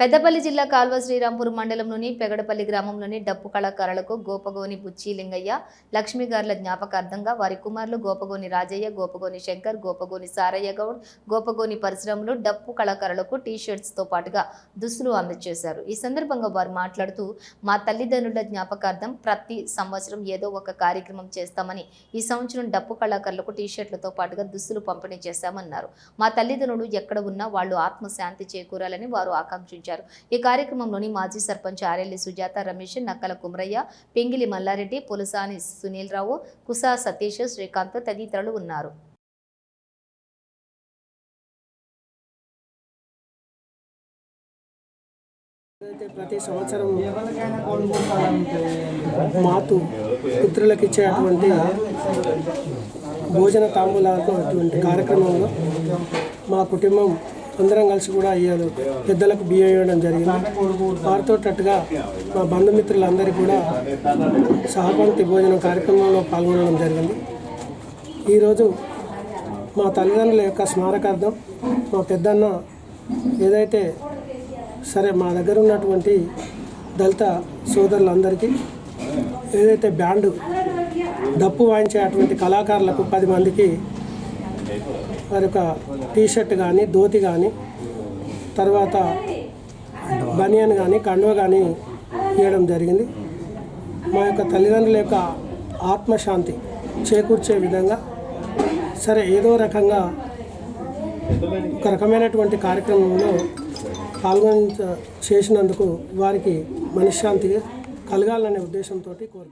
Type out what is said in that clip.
పెద్దపల్లి జిల్లా కాల్వ శ్రీరాంపూర్ మండలంలోని పెగడపల్లి గ్రామంలోని డప్పు కళాకారులకు గోపగోని బుచ్చి లింగయ్య లక్ష్మీగారుల జ్ఞాపకార్థంగా వారి కుమారులు గోపగోని రాజయ్య గోపగోని శంకర్ గోపగోని సారయ్య గౌడ్ గోపగోని పరిశ్రమలు డప్పు కళాకారులకు టీ షర్ట్స్తో పాటుగా దుస్తులు అందజేశారు. ఈ సందర్భంగా వారు మాట్లాడుతూ మా తల్లిదండ్రుల జ్ఞాపకార్థం ప్రతి సంవత్సరం ఏదో ఒక కార్యక్రమం చేస్తామని ఈ సంవత్సరం డప్పు కళాకారులకు టీ షర్ట్లతో పాటుగా దుస్తులు పంపిణీ చేశామన్నారు. మా తల్లిదండ్రులు ఎక్కడ ఉన్నా వాళ్ళు ఆత్మశాంతి చేకూరాలని వారు ఆకాంక్షించారు. నిర్వహించారు. ఈ కార్యక్రమంలోని మాజీ సర్పంచ్ ఆర్ఎల్లి సుజాత రమేష్ నక్కల కుమరయ్య పెంగిలి మల్లారెడ్డి పులసాని సునీల్ రావు కుసా సతీష్ శ్రీకాంత్ తదితరులు ఉన్నారు. ప్రతి సంవత్సరం మాతు పుత్రులకు ఇచ్చేటువంటి భోజన తాంబూలాలకు అటువంటి కార్యక్రమంలో మా కుటుంబం అందరం కలిసి కూడా అయ్యాను పెద్దలకు బియ్యం ఇవ్వడం జరిగింది. వారితో తట్టుగా మా బంధుమిత్రులందరికీ కూడా సహపంక్తి భోజనం కార్యక్రమంలో పాల్గొనడం జరిగింది. ఈరోజు మా తల్లిదండ్రుల యొక్క స్మారకార్థం మా పెద్దన్న ఏదైతే సరే మా దగ్గర ఉన్నటువంటి దళిత సోదరులందరికీ ఏదైతే బ్యాండ్ డప్పు వాయించే అటువంటి కళాకారులకు పది మందికి వారి యొక్క టీషర్ట్ కానీ ధోతి కానీ తర్వాత బనియన్ కానీ కండువ కానీ ఇవ్వడం జరిగింది. మా యొక్క తల్లిదండ్రుల యొక్క ఆత్మశాంతి చేకూర్చే విధంగా సరే ఏదో రకంగా ఒక రకమైనటువంటి కార్యక్రమంలో పాల్గొన చేసినందుకు వారికి మనశ్శాంతి కలగాలనే ఉద్దేశంతో కోరు